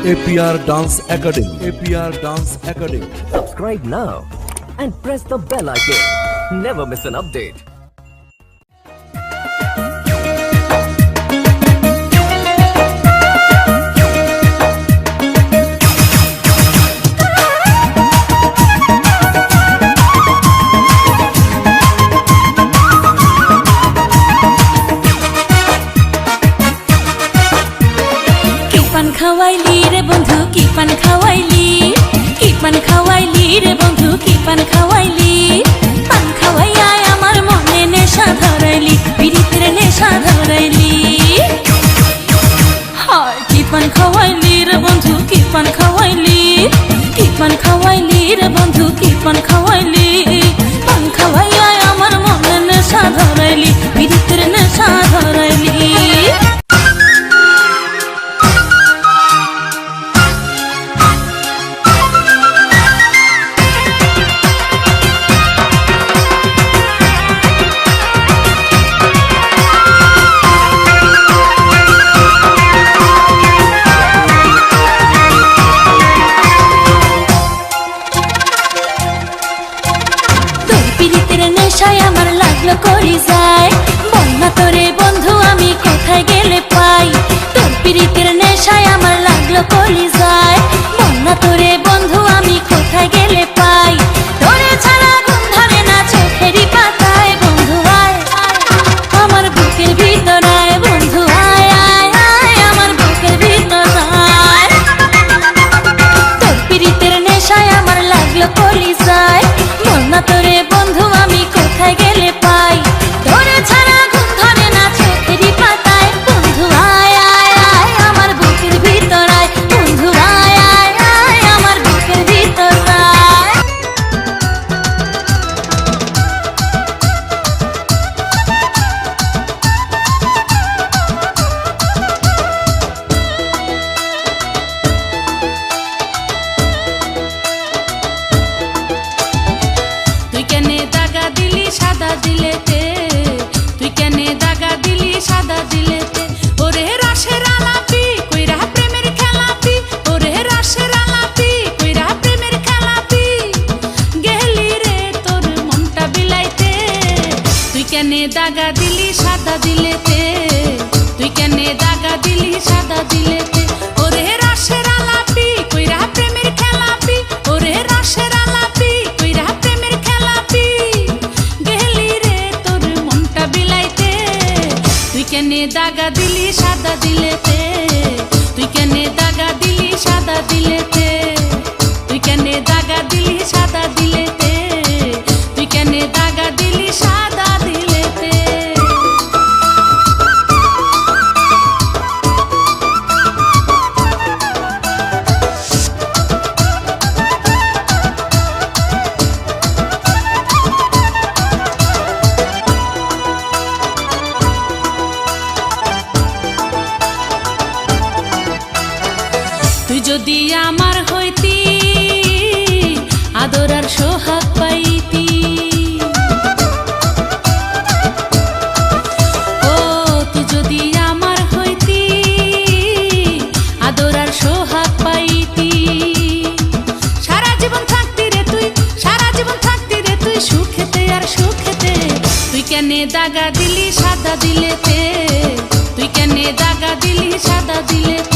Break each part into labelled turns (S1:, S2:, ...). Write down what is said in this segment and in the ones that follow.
S1: APR Dance Academy. APR Dance Academy.
S2: Subscribe now and press the bell icon. Never miss an update.
S3: খাওয়াইলি রে বন্ধু কি পান খাওয়াইলি? কি পান খাওয়াইলি রে বন্ধু কি পান খাওয়াইলি? পিড়িতের নেশায় আমার লাগল করি যায়। বন্যা তোরে বন্ধু, আমি কোথায় গেলে পাই? তোর পিড়িতের নেশায় আমার লাগল করি যায়। বন্যা তোরে বন্ধু কেনে দাগা দিলি সাদা দিলেতে? তুই কেনে দাগা দিলি সাদা দিলেতে? যদি আমার হইতি, আদর আর সোহাগ পাইতি। ও তুই যদি আমার হইতি, আদর আর সোহাগ পাইতি। সারা জীবন থাকতি রে তুই, সারা জীবন থাকতি রে তুই, সুখেতে আর সুখেতে। তুই কেনে দাগা দিলি, সাদা দিলেতে? তুই কেনে দাগা দিলি, সাদা দিলেতে?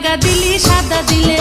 S3: লাগা দিলি সাদা দিলে